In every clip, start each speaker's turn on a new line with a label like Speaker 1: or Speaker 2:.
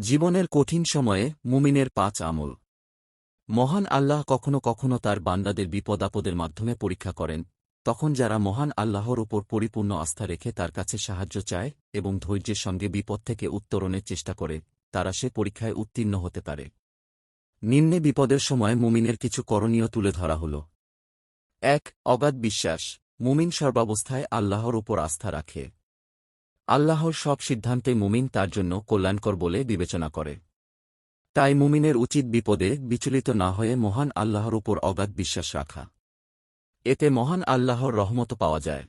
Speaker 1: জীবনের কঠিন সময়ে মুমিনের পাঁচ আমল। মহান আল্লাহ কখনো কখনো তার বান্দাদের বিপদ আপদের মাধ্যমে পরীক্ষা করেন, তখন যারা মহান আল্লাহর উপর পরিপূর্ণ আস্থা রেখে তার কাছে সাহায্য চায় এবং ধৈর্যের সঙ্গে বিপদ থেকে উত্তরণের চেষ্টা করে, তারা সে পরীক্ষায় উত্তীর্ণ হতে পারে। নিম্নে বিপদের সময় মুমিনের কিছু করণীয় তুলে ধরা হল। এক, অগাধ বিশ্বাস। মুমিন সর্বাবস্থায় আল্লাহর উপর আস্থা রাখে। আল্লাহর সব সিদ্ধান্তে মুমিন তার জন্য কল্যাণকর বলে বিবেচনা করে। তাই মুমিনের উচিত বিপদে বিচলিত না হয়ে মহান আল্লাহর উপর অগাধ বিশ্বাস রাখা। এতে মহান আল্লাহর রহমত পাওয়া যায়।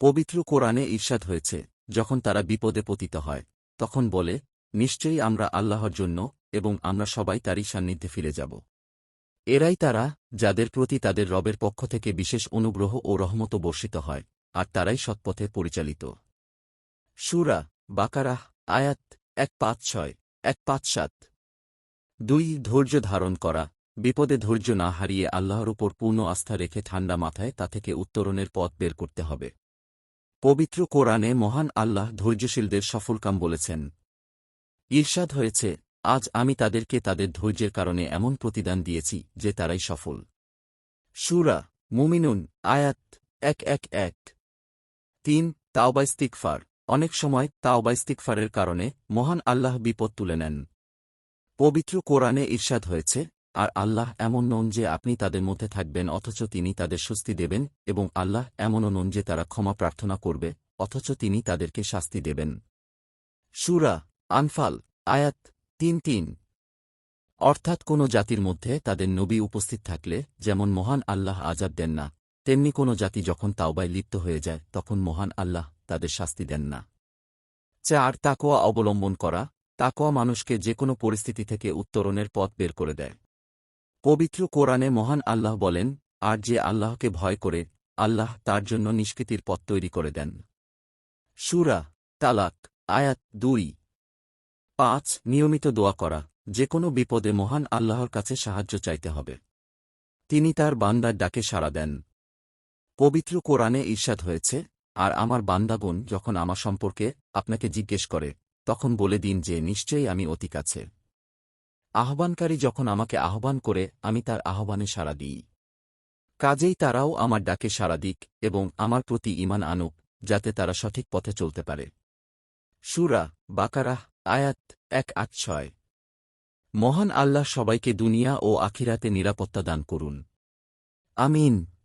Speaker 1: পবিত্র কোরআনে ঈর্ষাদ হয়েছে, যখন তারা বিপদে পতিত হয়, তখন বলে, নিশ্চয়ই আমরা আল্লাহর জন্য এবং আমরা সবাই তারই সান্নিধ্যে ফিরে যাব। এরাই তারা যাদের প্রতি তাদের রবের পক্ষ থেকে বিশেষ অনুগ্রহ ও রহমত বর্ষিত হয়, আর তারাই সৎপথে পরিচালিত। সুরা বাকারাহ, আয়াত এক পাঁচ ছয় এক পাঁচ সাত দুই, ধৈর্য ধারণ করা। বিপদে ধৈর্য না হারিয়ে আল্লাহর উপর পূর্ণ আস্থা রেখে ঠান্ডা মাথায় তা থেকে উত্তরণের পথ বের করতে হবে। পবিত্র কোরআনে মহান আল্লাহ ধৈর্যশীলদের সফলকাম বলেছেন। ঈর্ষাদ হয়েছে, আজ আমি তাদেরকে তাদের ধৈর্যের কারণে এমন প্রতিদান দিয়েছি যে তারাই সফল। সুরা মুমিনুন, আয়াত এক এক এক। তিন তাওবাইস্তিকফার অনেক সময় তাওবাইস্তিকফারের কারণে মহান আল্লাহ বিপদ তুলে নেন। পবিত্র কোরআনে ঈর্ষাদ হয়েছে, আর আল্লাহ এমন নন যে আপনি তাদের মধ্যে থাকবেন অথচ তিনি তাদের স্বস্তি দেবেন এবং আল্লাহ এমনও নন যে তারা ক্ষমা প্রার্থনা করবে অথচ তিনি তাদেরকে শাস্তি দেবেন। সুরা আনফাল, আয়াত তিন তিন। অর্থাৎ কোন জাতির মধ্যে তাদের নবী উপস্থিত থাকলে যেমন মহান আল্লাহ আজাদ দেন না, তেমনি কোনো জাতি যখন তাওবায় লিপ্ত হয়ে যায় তখন মহান আল্লাহ তাদের শাস্তি দেন না। চার তাকোয়া অবলম্বন করা তাকোয়া মানুষকে যে কোনো পরিস্থিতি থেকে উত্তরণের পথ বের করে দেয়। পবিত্র কোরআনে মহান আল্লাহ বলেন, আর যে আল্লাহকে ভয় করে, আল্লাহ তার জন্য নিষ্কৃতির পথ তৈরি করে দেন। সুরা তালাক, আয়াত দুই। পাঁচ, নিয়মিত দোয়া করা যে কোনো বিপদে মহান আল্লাহর কাছে সাহায্য চাইতে হবে। তিনি তার বান্দার ডাকে সাড়া দেন। পবিত্র কোরআনে ঈর্ষাদ হয়েছে আর আমার বান্দাগণ যখন আমার সম্পর্কে আপনাকে জিজ্ঞেস করে, তখন বলে দিন যে নিশ্চয়ই আমি অতি কাছে আহ্বানকারী যখন আমাকে আহ্বান করে, আমি তার আহ্বানে সাড়া দিই। কাজেই তারাও আমার ডাকে সাড়া দিক এবং আমার প্রতি ইমান আনুক, যাতে তারা সঠিক পথে চলতে পারে। সুরা বাকারাহ, আয়াত এক আট ছয়। মহান আল্লাহ সবাইকে দুনিয়া ও আখিরাতে নিরাপত্তা দান করুন। আমিন।